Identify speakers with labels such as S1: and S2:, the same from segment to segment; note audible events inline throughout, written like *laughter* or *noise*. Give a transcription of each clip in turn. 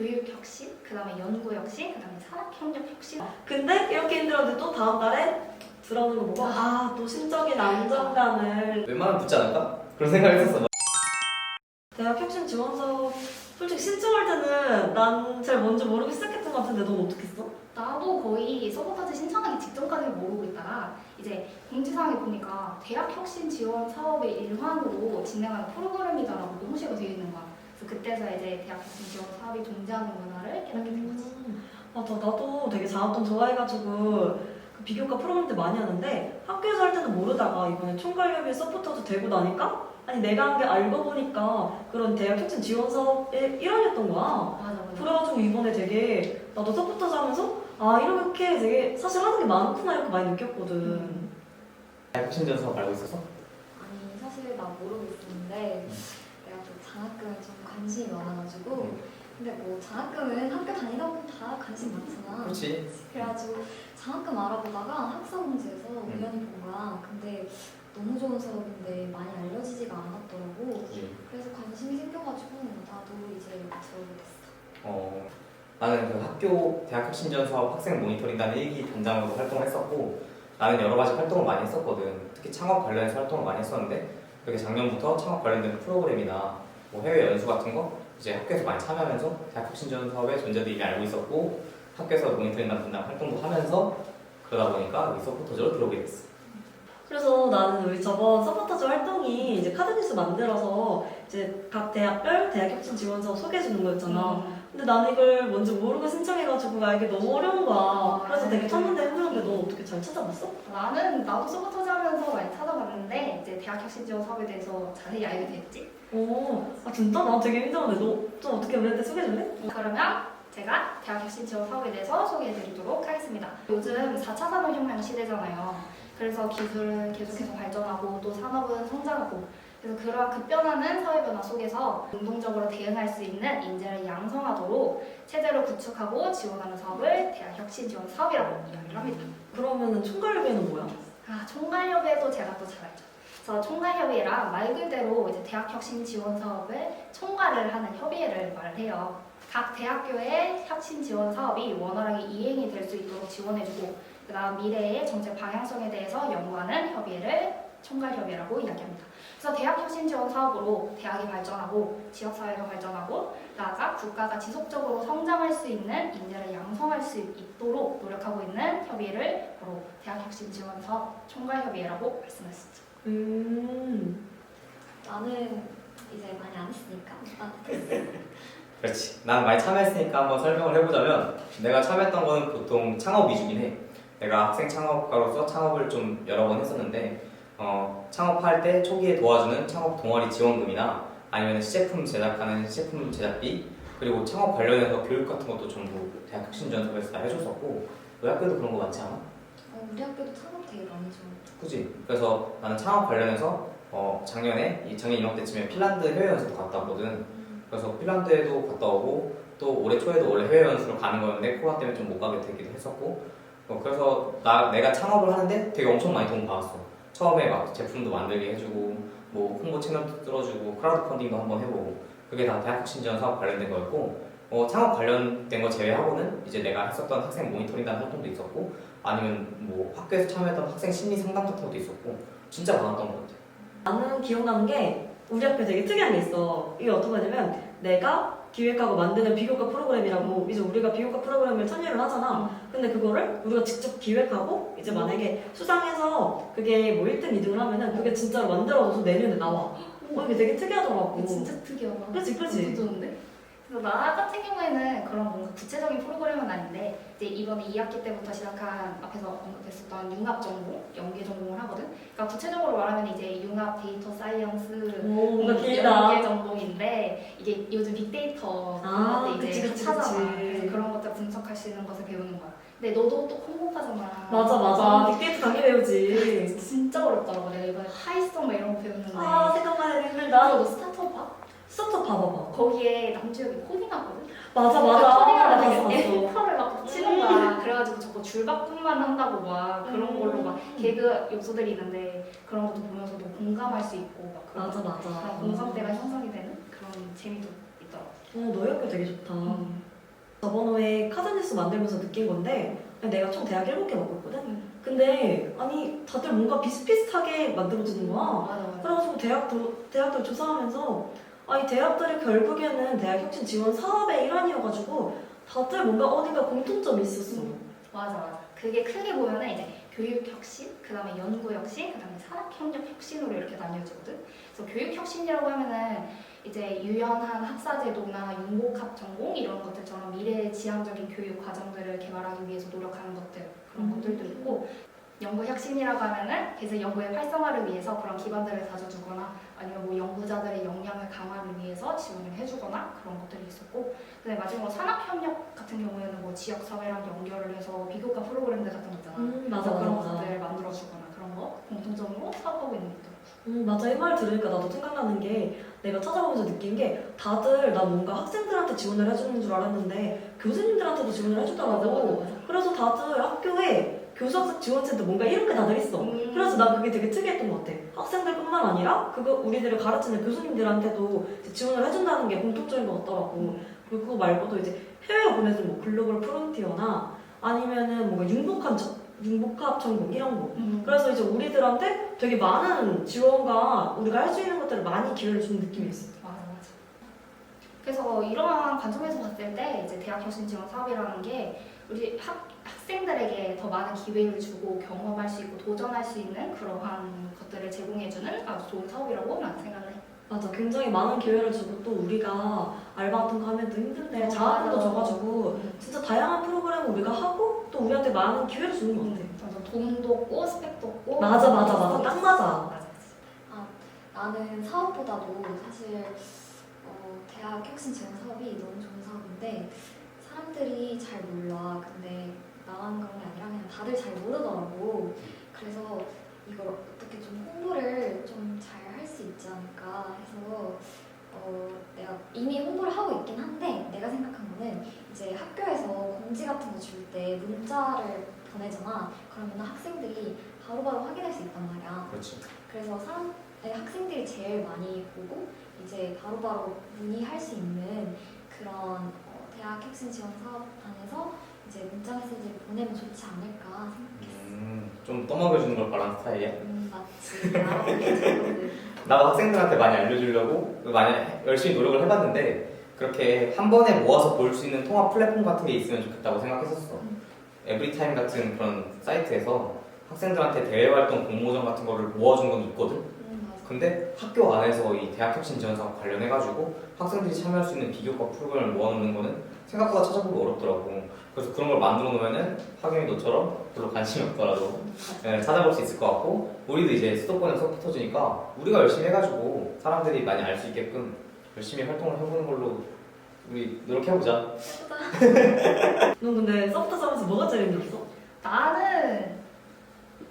S1: 교육 혁신, 그 다음에 연구 혁신, 그 다음에 산학협력 혁신
S2: 근데 이렇게 힘들었는데 또 다음 달에 들어오는 거 보고 아 또 심적인 안정감을
S3: 웬만하면 붙지 않을까? 그런 생각을 했었어.
S2: 대학 혁신 지원서 솔직히 신청할 때는 난 잘 뭔지 모르고 시작했던 것 같은데 넌 어떻게 했어?
S1: 나도 거의 서포터즈 신청하기 직전까지 모르고 있다가 이제 공지사항에 보니까 대학 혁신 지원 사업의 일환으로 진행하는 프로그램이다라고 명시가 되어 있는 거야. 그래서 그때서 이제 대학혁신 지원 사업이 존재하는구나를 깨닫게 된 거지.
S2: 음, 맞아 나도 되게 장학금 좋아해가지고 그 비교과 프로그램들 많이 하는데 학교에서 할 때는 모르다가 이번에 총괄협의 서포터도 되고 나니까 아니 내가 한 게 알고 보니까 그런 대학 혁신 지원 사업의 일환이었던 거야
S1: 맞아 맞아.
S2: 그래가지고 이번에 되게 나도 서포터즈 하면서 아 이렇게 되게 사실 하는 게 많구나 이렇게 많이 느꼈거든
S3: 혁신전 사업 알고 있었어?
S4: 아니 사실 나 모르고 있었는데 또 장학금에 좀 관심이 많아가지고 근데 뭐 장학금은 학교 다니다 보면 다 관심 많잖아.
S3: 그렇지.
S4: 그래가지고 장학금 알아보다가 학사공지에서 우연히 본 거야. 근데 너무 좋은 사업인데 많이 알려지지가 않았더라고.
S3: 그치.
S4: 그래서 관심이 생겨가지고 나도 이제 들어오게 됐어.
S3: 어, 나는 그 학교 대학 혁신전 사업 학생 모니터링단 1기 단장으로 활동을 했었고 나는 여러 가지 활동을 많이 했었거든. 특히 창업 관련해서 활동을 많이 했었는데 그게 작년부터 창업 관련된 프로그램이나 뭐 해외 연수 같은 거 이제 학교에서 많이 참여하면서 대학 혁신전 사업의 존재도 이미 알고 있었고 학교에서 모니터링단 담당 활동도 하면서 그러다 보니까 여기 서포터즈로 들어오게 됐어.
S2: 그래서 나는 우리 저번 서포터즈 활동이 이제 카드뉴스 만들어서 이제 각 대학별 대학 혁신 지원 사업 소개해 주는 거였잖아
S1: 음.
S2: 근데 나는 이걸 뭔지 모르고 신청해가지고 아 이게 너무 어려운 거야 그래서 되게 찾는데 힘들었는데 너 어떻게 잘 찾아봤어?
S1: 나는 나도 서포터즈 하면서 많이 찾아봤는데 이제 대학 혁신 지원 사업에 대해서 자세히 알게 됐지.
S2: 오, 아 진짜? 나 되게 힘들었는데 너 좀 어떻게 그랬는데 소개해줄래?
S1: 그러면 제가 대학혁신 지원 사업에 대해서 소개해드리도록 하겠습니다. 요즘 4차 산업혁명 시대잖아요. 그래서 기술은 계속해서 발전하고 또 산업은 성장하고 그래서 그러한 급변하는 사회 변화 속에서 능동적으로 대응할 수 있는 인재를 양성하도록 체제를 구축하고 지원하는 사업을 대학혁신 지원 사업이라고 이야기를 합니다.
S2: 그러면은 총괄협의회는 뭐야?
S1: 아, 총괄협의회도 제가 또 잘 알죠. 그래서 총괄협의회란 말 그대로 이제 대학 혁신 지원 사업을 총괄을 하는 협의회를 말해요. 각 대학교의 혁신 지원 사업이 원활하게 이행이 될 수 있도록 지원해주고 그 다음 미래의 정책 방향성에 대해서 연구하는 협의회를 총괄협의회라고 이야기합니다. 그래서 대학 혁신 지원 사업으로 대학이 발전하고 지역사회가 발전하고 나아가 국가가 지속적으로 성장할 수 있는 인재를 양성할 수 있도록 노력하고 있는 협의회를 바로 대학 혁신 지원 사업 총괄협의회라고 있죠.
S2: 음,
S4: 나는 이제 많이 안 했으니까 나한테 *laughs*
S3: 그렇지. 난 많이 참여했으니까 한번 설명을 해보자면 내가 참여했던 거는 보통 창업 위주긴 해. 내가 학생 창업가로서 창업을 좀 여러 번 했었는데 어, 창업할 때 초기에 도와주는 창업 동아리 지원금이나 아니면 시제품 제작하는 시제품 제작비 그리고 창업 관련해서 교육 같은 것도 전부 대학 혁신전섭에서 다 해줬었고 너희 학교도 그런 거 많지 않아?
S4: 어, 우리 학교도 창업 되게 많이 줘
S3: 그지? 그래서 나는 창업 관련해서 어, 작년에 이 작년 이맘 때쯤에 핀란드 해외 연수도 갔다 왔거든. 그래서 핀란드에도 갔다 오고 또 올해 초에도 원래 해외 연수를 가는 거였는데 코로나 때문에 좀 못 가게 되기도 했었고 어, 그래서 나 내가 창업을 하는데 되게 엄청 많이 도움 받았어. 처음에 막 제품도 만들게 해주고 뭐 홍보 채널도 뚫어주고 크라우드 펀딩도 한번 해보고 그게 다 대학 혁신지원 사업 관련된 거였고 어, 창업 관련된 거 제외하고는 이제 내가 했었던 학생 모니터링단 활동도 있었고 아니면 뭐 학교에서 참여했던 학생 심리 상담 같은 것도 있었고 진짜 많았던 것 같아.
S2: 나는 기억나는 게 우리 학교 되게 특이한 게 있어. 이게 어떤 거냐면 내가 기획하고 만드는 비교과 프로그램이라고 이제 우리가 비교과 프로그램을 참여를 하잖아. 근데 그거를 우리가 직접 기획하고 이제 만약에 수상해서 그게 뭐 1등, 2등을 하면은 그게 진짜로 만들어져서 내년에 나와. 어, 이게 되게 특이하더라고.
S1: 진짜 특이하다.
S2: 그치, 그치?
S1: 너무 좋은데? 그래서 나 같은 경우에는 그런 뭔가 구체적인 프로그램은 아닌데 이제 이번에 2학기 때부터 시작한 앞에서 언급했었던 융합 전공, 연계 전공을 하거든. 그러니까 구체적으로 말하면 이제 융합 데이터 사이언스
S2: 오, 뭔가
S1: 연계
S2: 길다.
S1: 전공인데 이게 요즘 빅데이터
S2: 아,
S1: 그런 것들
S2: 그치,
S1: 이제
S2: 그치,
S1: 하잖아.
S2: 그치.
S1: 그래서 그런 것들 분석할 수 있는 것을 배우는 거야. 근데 너도 또 콩고파잖아.
S2: 맞아, 맞아. 빅데이터 강의 배우지. *laughs*
S1: 진짜 어렵더라고. 내가 이번에 하이스톤 막 이런 거 배웠는데.
S2: 아, 생각만 해도 힘들다.
S1: 나도 너 스타트업 봐?
S2: 스타트 봐봐봐.
S1: 거기에 남주혁이 코딩하거든?
S2: 맞아, 맞아.
S1: 되게
S2: 봤어, 봤어.
S1: 에디터를 막 치는 거야. 그래가지고 저거 줄바꿈만 한다고 막 그런
S2: 음.
S1: 걸로 막 개그 요소들이 있는데 그런 것도 보면서 도 공감할 수 있고 막 그런
S2: 맞아, 맞아.
S1: 그런 공감대가 형성이 되는 그런 재미도 있더라고.
S2: 어, 너희 학교 되게 좋다.
S1: 음.
S2: 이번에 카드뉴스 만들면서 느낀 건데 내가 총 대학 7개 맡았거든?
S1: 음.
S2: 근데 아니 다들 뭔가 비슷비슷하게 만들어지는 거야
S1: 맞아 맞아.
S2: 그래가지고 대학도, 대학들 조사하면서 아 이 대학들이 결국에는 대학 혁신 지원 사업의 일환이어가지고 다들 뭔가 어딘가 공통점이 있었어
S1: 맞아 맞아. 그게 크게 보면은 이제 교육 혁신, 그다음에 연구 혁신, 그다음에 산업 협력 혁신으로 이렇게 나뉘어지거든. 그래서 교육 혁신이라고 하면은 이제 유연한 학사 제도나 융복합 전공 이런 것들처럼 미래 지향적인 교육 과정들을 개발하기 위해서 노력하는 것들 그런
S2: 음.
S1: 것들도 있고 연구 혁신이라고 하면은 그래서 연구의 활성화를 위해서 그런 기반들을 다져주거나 아니면 뭐 연구자들의 역량을 강화를 위해서 지원을 해주거나 그런 것들이 있었고 근데 마지막으로 산업협력 같은 경우에는 뭐 지역 사회랑 연결을 해서 비교과 프로그램들 같은 거 있잖아.
S2: 음 맞아 맞아
S1: 그런
S2: 맞아
S1: 것들 만들어주거나 그런 거 공통점으로 사업하고 있는 것들.
S2: 음, 맞아 이 말 들으니까 나도 생각나는 게 내가 찾아보면서 느낀 게 다들 나 뭔가 학생들한테 지원을 해주는 줄 알았는데 교수님들한테도 지원을 해주더라고 그래서 다들 학교에 교수학생 지원센터 뭔가 이렇게 다들 있어
S1: 음.
S2: 그래서 난 그게 되게 특이했던 것 같아. 학생들뿐만 아니라 그거 우리들을 가르치는 교수님들한테도 지원을 해준다는 게 공통점인 것 같더라고. 그리고 그거 말고도 이제 해외로 보내준 뭐 글로벌 프론티어나 아니면은 뭔가 융복한 저- 융복합 전공 이런 거.
S1: 음.
S2: 그래서 이제 우리들한테 되게 많은 지원과 우리가 할 수 있는 것들을 많이 기회를 주는 느낌이었어.
S1: 그래서 이러한 관점에서 봤을 때 이제 대학 혁신 지원 사업이라는 게 우리 학, 학생들에게 더 많은 기회를 주고 경험할 수 있고 도전할 수 있는 그러한 것들을 제공해주는 아주 좋은 사업이라고 나는 생각을 해.
S2: 맞아. 굉장히 많은 기회를 주고 또 우리가 알바 같은 거 하면 또 힘든데
S1: 어,
S2: 자원도. 줘가지고 진짜 다양한 프로그램을 우리가 하고 또 우리한테 많은 기회를 주는 것 같아.
S1: 맞아. 돈도 없고 스펙도 없고
S2: 맞아, 맞아, 맞아. 딱 맞아.
S1: 맞아.
S4: 나는 사업보다도 사실 어, 대학 혁신 지원 사업이 너무 좋은 사업인데 사람들이 잘 몰라. 근데 나만 그런 게 아니라 그냥 다들 잘 모르더라고. 그래서 이걸 어떻게 좀 홍보를 좀 잘 할 수 있지 않을까 해서 어, 내가 이미 홍보를 하고 있긴 한데 내가 생각한 거는 이제 학교에서 공지 같은 거 줄 때 문자를 보내잖아. 그러면 학생들이 바로바로 확인할 수 있단 말이야.
S3: 그렇지.
S4: 그래서 사람, 네, 학생들이 제일 많이 보고 이제 바로바로 문의할 수 있는 그런 어, 대학 혁신 지원 사업 안에서 이제 문자 메시지를 보내면 좋지 않을까 생각했어.
S3: 음, 좀 떠먹여주는 걸 바라는 스타일이야.
S4: 음 맞지. *laughs*
S3: 나도 학생들한테 많이 알려주려고 많이 열심히 노력을 해봤는데 그렇게 한 번에 모아서 볼 수 있는 통합 플랫폼 같은 게 있으면 좋겠다고 생각했었어.
S4: 음.
S3: 에브리타임 같은 그런 사이트에서 학생들한테 대외 활동 공모전 같은 거를 모아준 건 있거든. 근데 학교 안에서 이 대학 혁신 지원 사업 관련해가지고 학생들이 참여할 수 있는 비교과 프로그램을 모아놓는 거는 생각보다 찾아보기 어렵더라고. 그래서 그런 걸 만들어 놓으면은 하경이 너처럼 별로 관심이 없더라도. 네, *laughs* 찾아볼 수 있을 것 같고 우리도 이제 수도권에서 붙어주니까 우리가 열심히 해가지고 사람들이 많이 알 수 있게끔 열심히 활동을 해보는 걸로 우리 노력해보자. *laughs*
S2: 넌 근데 서브타 하면서 뭐가 제일 힘들었어?
S1: 나는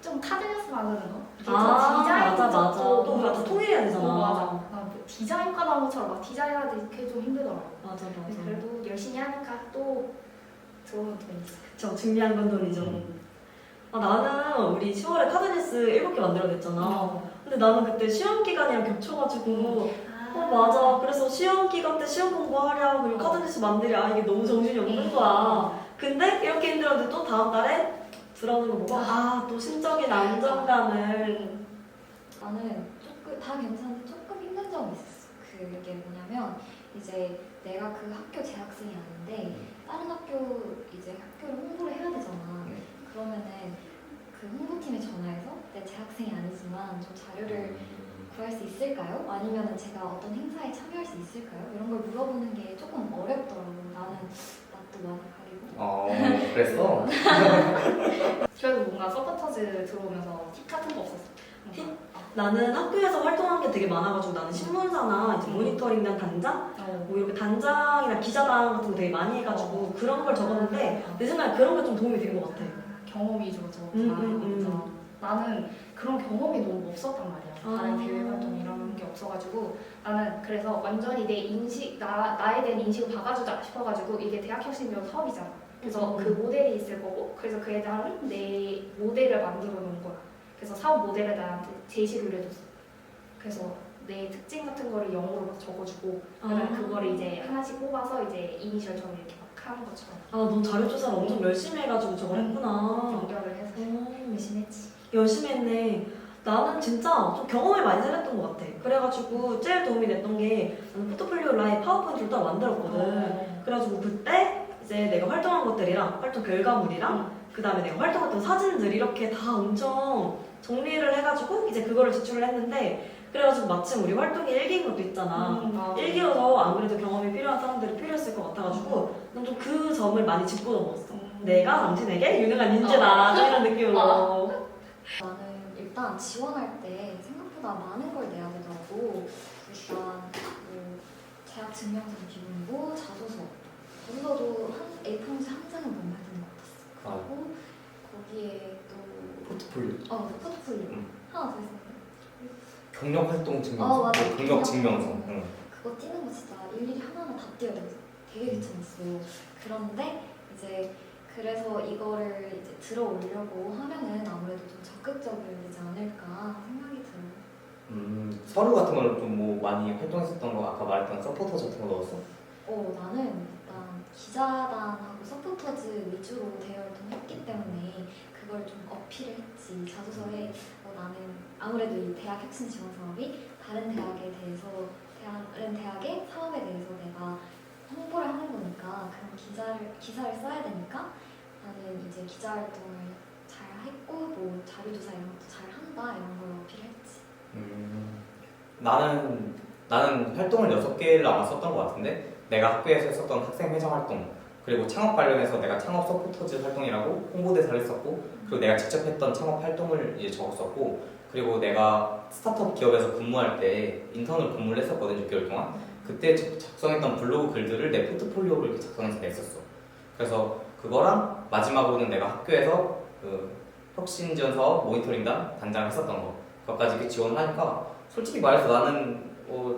S1: 좀 카드뉴스 만드는 거.
S2: 아,
S1: 저 디자인
S2: 맞아, 맞아.
S1: 쪽도
S2: 또 통일해야 되잖아.
S1: 어, 맞아. 나뭐 디자인과 나온 것처럼 막 디자인해야 돼. 그게 좀 힘들더라고.
S2: 맞아, 맞아.
S1: 그래도 열심히 하니까 또 들어오면 돈 있어.
S2: 저 중요한 건 돈이죠.
S3: 음.
S2: 아, 나는 우리 10월에 카드뉴스 7개 만들어냈잖아. 근데 나는 그때 시험 기간이랑 겹쳐가지고 어 맞아 그래서 시험 기간 때 시험 공부하랴 그리고 카드뉴스 만들랴 이게 너무 정신이 없는 거야 근데 이렇게 힘들었는데 또 다음 달에 들어오는 거 보고 아 또 심적인 안정감을
S4: 나는 조금 다 괜찮은데 조금 힘든 점이 있었어. 그게 뭐냐면 이제 내가 그 학교 재학생이 아닌데 다른 학교 이제 학교를 홍보를 해야 되잖아.
S3: 네.
S4: 그러면은 그 홍보팀에 전화해서 내 재학생이 아니지만 좀 자료를 구할 수 있을까요? 아니면 제가 어떤 행사에 참여할 수 있을까요? 이런 걸 물어보는 게 조금 어렵더라고. 나는 많이 가리고.
S3: 어 그랬어? *laughs*
S1: 그래도 뭔가 서포터즈 들어오면서 팁 같은 거 없었어.
S2: 팁? 나는 학교에서 활동한 게 되게 많아가지고 나는 신문사나 이제 모니터링단 단장
S1: 어.
S2: 뭐 이렇게 단장이나 기자단 같은 거 되게 많이 해가지고 그런 걸 적었는데 내 생각에 그런 게 좀 도움이 된 것 같아
S1: 경험 위주로죠.
S2: 음, 음, 음.
S1: 진짜. 나는 그런 경험이 너무 없었단 말이야. 다른
S2: 아.
S1: 대외 활동 이런 게 없어가지고 나는 그래서 완전히 내 인식 나 나에 대한 인식을 박아주자 싶어가지고 이게 대학 혁신이면 사업이잖아. 그래서
S2: 음.
S1: 그 모델이 있을 거고 그래서 그에 대한 내 모델을 만들어 놓은 거야. 그래서 사업 모델에 나한테 제시를 해줬어. 그래서 내 특징 같은 거를 영어로 막 적어주고 그다음에
S2: 아.
S1: 그거를 이제 하나씩 뽑아서 이제 이니셜 처럼 이렇게 막 하는 것처럼
S2: 아, 넌 자료 조사를 엄청 열심히 해가지고 저걸 했구나.
S1: 연결을 해서
S2: 음,
S1: 열심히 했지.
S2: 열심히 했네. 나는 진짜 좀 경험을 많이 살렸던 것 같아. 그래가지고 제일 도움이 됐던 게 나는 포트폴리오 라인 파워포인트를 또 만들었거든.
S1: 어.
S2: 그래가지고 그때 이제 내가 활동한 것들이랑 활동 결과물이랑 그 다음에 내가 활동했던 사진들 이렇게 다 엄청 정리를 해가지고 이제 그거를 제출을 했는데 그래가지고 마침 우리 활동이 일기인 것도 있잖아.
S1: 음.
S2: 일기여서 안 그래도 경험이 필요한 사람들이 필요했을 것 같아가지고 난 좀 그 점을 많이 짚고 넘었어.
S1: 음.
S2: 내가 당신에게 유능한 인재다 좀 이런 느낌으로.
S4: 나는 일단 지원할 때 생각보다 많은 걸 내야 되더라고. 일단 뭐 대학 증명서는 기본이고 자소서. 자소서도 한 A4용지 한 장은 해야 되는 것 같았어.
S3: 아.
S4: 그리고 거기에 또
S3: 포트폴리오.
S4: 어, 포트폴리오
S3: 음.
S4: 하나 더 있었는데
S3: 경력 활동 증명서.
S4: 어, 맞아.
S3: 뭐 경력 증명서. 응.
S4: 그거 띄는 거 진짜 일일이 하나하나 다 띄어야 돼. 되게 귀찮았어. 그런데 이제 그래서 이거를 이제 들어 올려고 하면은 아무래도 좀 적극적이지 않을까 생각이 들어요.
S3: 음, 서류 같은 거는 좀뭐 많이 활동했었던 거 아까 말했던 서포터 같은 거 넣었어?
S4: 어, 나는 일단 기자단하고 서포터즈 위주로 대화를 했기 때문에 그걸 좀 어필을 했지. 자소서에 어, 나는 아무래도 이 대학 혁신 지원 사업이 다른 대학에 대해서 다른 대학의 사업에 대해서 내가 홍보를 하는 거니까 그런 기사를 기사를 써야 되니까 나는 이제 기자 활동을 잘 했고 뭐 자료조사 이런 것도 잘 한다 이런 걸 어필했지.
S3: 음, 나는 나는 활동을 여섯 개를 아마 썼던 것 같은데 내가 학교에서 했었던 학생 회장 활동 그리고 창업 관련해서 내가 창업 서포터즈 활동이라고 홍보대사를 했었고 그리고 내가 직접 했던 창업 활동을 이제 적었었고 그리고 내가 스타트업 기업에서 근무할 때 인턴으로 근무를 했었거든 6개월 동안. 그때 작- 작성했던 블로그 글들을 내 포트폴리오로 이렇게 작성해서 냈었어. 그래서 그거랑 마지막으로는 내가 학교에서 그 혁신지원 사업 모니터링단 단장을 했었던 거 그것까지 이렇게 지원을 하니까 솔직히 말해서 나는 어,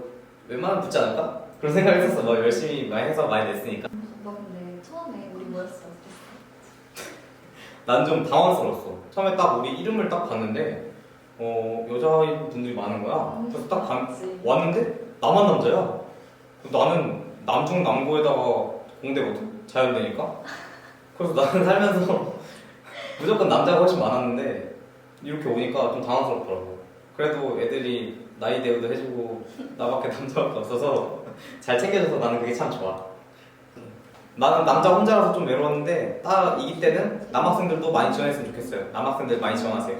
S3: 웬만하면 붙지 않을까? 그런 생각을 했었어. 뭐 열심히 많이 해서 많이 냈으니까.
S4: 오빠 근데 처음에 우리 어땠어?
S3: 난 좀 당황스러웠어. 처음에 딱 우리 이름을 딱 봤는데 어, 여자분들이 많은 거야. 그래서 딱 반-
S4: 맞지.
S3: 왔는데 나만 남자야. 나는 남중 남고에다가 공대거든. 자연대니까. 그래서 나는 살면서 *laughs* 무조건 남자가 훨씬 많았는데 이렇게 오니까 좀 당황스럽더라고. 그래도 애들이 나이 대우도 해주고 나밖에 *laughs* 남자밖에 없어서 잘 챙겨줘서 나는 그게 참 좋아. 나는 남자 혼자라서 좀 외로웠는데 딱 이기 때는 남학생들도 많이 지원했으면 좋겠어요. 남학생들 많이 지원하세요.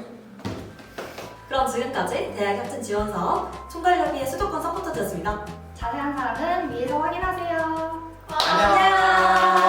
S2: 그럼 지금까지 대학 혁신 지원 사업 총괄협의회 수도권 서포터즈였습니다.
S1: 자세한 사항은 위에서 확인하세요.
S3: 안녕.